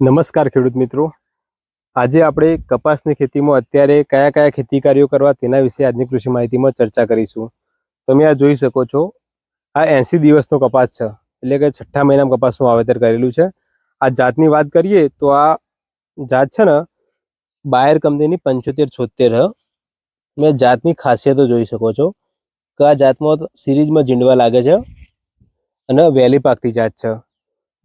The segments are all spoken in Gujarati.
નમસ્કાર ખેડૂત મિત્રો. આજે આપણે કપાસની ખેતીમાં અત્યારે કયા કયા ખેતી કાર્યો કરવા તેના વિશે આજની કૃષિ માહિતીમાં ચર્ચા કરીશું. તમે આ જોઈ શકો છો, આ એંસી દિવસનો કપાસ છે, એટલે કે છઠ્ઠા મહિનામાં કપાસનું વાવેતર કરેલું છે. આ જાતની વાત કરીએ તો આ જાત છે ને, બાયર કંપનીની પંચોતેર છોતેર હ. મેં જાતની ખાસિયતો જોઈ શકો છો કે આ જાતમાં સિરીઝમાં જીંડવા લાગે છે અને વહેલી પાકતી જાત છે.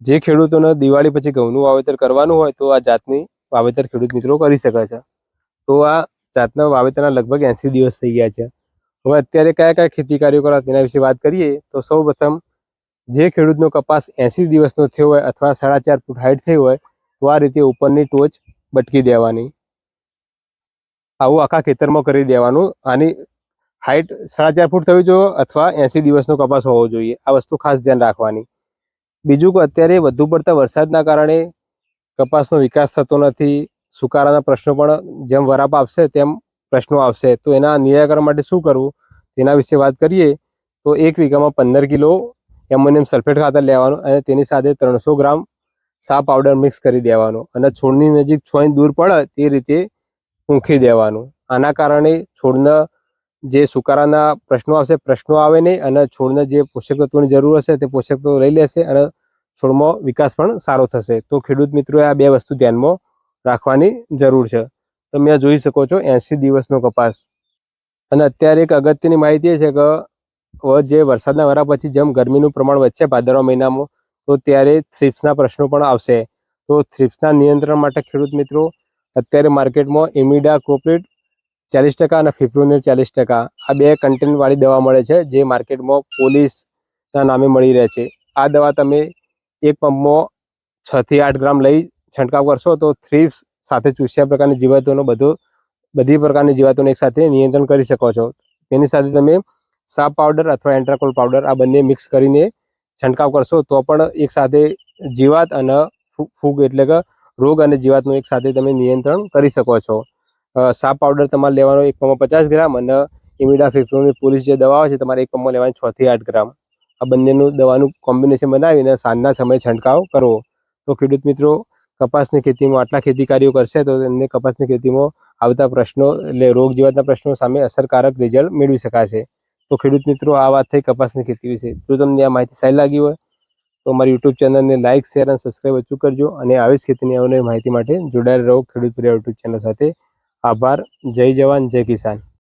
જે ખેડૂતોને દિવાળી પછી ઘઉંનું વાવેતર કરવાનું હોય તો આ જાતની વાવેતર ખેડૂત મિત્રો કરી શકે છે. તો આ જાતના વાવેતરના લગભગ એંસી દિવસ થઈ ગયા છે. હવે અત્યારે કયા કયા ખેતી કાર્યો કરવા તેના વિશે વાત કરીએ તો સૌ પ્રથમ જે ખેડૂતનો કપાસ એંસી દિવસનો થયો હોય અથવા સાડા ચાર ફૂટ હાઈટ થઈ હોય તો આ રીતે ઉપરની ટોચ બટકી દેવાની. આવું આખા ખેતરમાં કરી દેવાનું. આની હાઈટ સાડા ચાર ફૂટ થવી જોઈએ અથવા એંસી દિવસનો કપાસ હોવો જોઈએ. આ વસ્તુ ખાસ ધ્યાન રાખવાની. બીજું કે અત્યારે વધુ પડતા વરસાદના કારણે કપાસનો વિકાસ થતો નથી, સુકારાના પ્રશ્નો પણ જેમ વરાપ આપશે તેમ પ્રશ્નો આવશે. તો એના નિરાકરણ માટે શું કરવું? તેના વિશે વાત કરીએ તો એક વીઘામાં પંદર કિલો એમોનિયમ સલ્ફેટ ખાતર લેવાનું અને તેની સાથે ત્રણસો ગ્રામ સા પાવડર મિક્સ કરી દેવાનું અને છોડની નજીક છ ઇંચ દૂર પડે તે રીતે ઊંખી દેવાનું. આના કારણે છોડના જે સુકારાના પ્રશ્નો આવશે, પ્રશ્નો આવે નહીં અને છોડને જે પોષક તત્વોની જરૂર હશે તે પોષક તત્વો લઈ લેશે અને છોડમાં વિકાસ પણ સારો થશે. તો ખેડૂત મિત્રોએ આ બે વસ્તુ ધ્યાનમાં રાખવાની જરૂર છે. તમે જોઈ શકો છો એંસી દિવસનો કપાસ. અને અત્યારે એક અગત્યની માહિતી એ છે કે જે વરસાદના વરા પછી જેમ ગરમીનું પ્રમાણ વધશે ભાદરવા મહિનામાં, તો ત્યારે થ્રિપ્સના પ્રશ્નો પણ આવશે. તો થ્રિપ્સના નિયંત્રણ માટે ખેડૂત મિત્રો, અત્યારે માર્કેટમાં એમિડા કોપરેટ ચાલીસ ટકા અને ફિપ્રોનિલ ચાલીસ ટકા આ બે કન્ટેન્ટવાળી દવા મળે છે જે માર્કેટમાં પોલીસના નામે મળી રહે છે. આ દવા તમે એક પંપમાં છ થી આઠ ગ્રામ લઈ છંટકાવ કરશો તો થ્રીપ્સ સાથે ચૂસ્યા પ્રકારની જીવાતોનો બધો, બધી પ્રકારની જીવાતોને એક સાથે નિયંત્રણ કરી શકો છો. તેની સાથે તમે સાપ પાવડર અથવા એન્ટ્રાકોલ પાવડર આ બંને મિક્સ કરીને છંટકાવ કરશો તો પણ એક સાથે જીવાત અને ફૂગ એટલે કે રોગ અને જીવાતનું એક સાથે તમે નિયંત્રણ કરી શકો છો. સાપ પાવડર તમારે લેવાનો એક પંપમાં પચાસ ગ્રામ અને ઇમિડા ફિફ્ટોની પોલીસ જે દવા છે, તમારે એક પંપમાં લેવાની છ થી આઠ ગ્રામ. આ બંનેનું દવાનું કોમ્બિનેશન બનાવીને સાંજના સમયે છંટકાવ કરવો. તો ખેડૂત મિત્રો, કપાસની ખેતીમાં આટલા ખેતીકારીઓ કરશે તો એમને કપાસની ખેતીમાં આવતા પ્રશ્નો એટલે રોગ જીવાતના પ્રશ્નો સામે અસરકારક રિઝલ્ટ મેળવી શકાશે. તો ખેડૂત મિત્રો, આ વાત થઈ કપાસની ખેતી વિશે. જો તમને આ માહિતી સારી લાગી હોય, તો અમારી યુટ્યુબ ચેનલને લાઇક શેર અને સબસ્ક્રાઈબ અચૂક કરજો અને આવી જ ખેતીની અવનવી માહિતી માટે જોડાયેલ રહો ખેડૂત પ્રિય યુટ્યુબ ચેનલ સાથે. આભાર. જય જવાન જય કિસાન.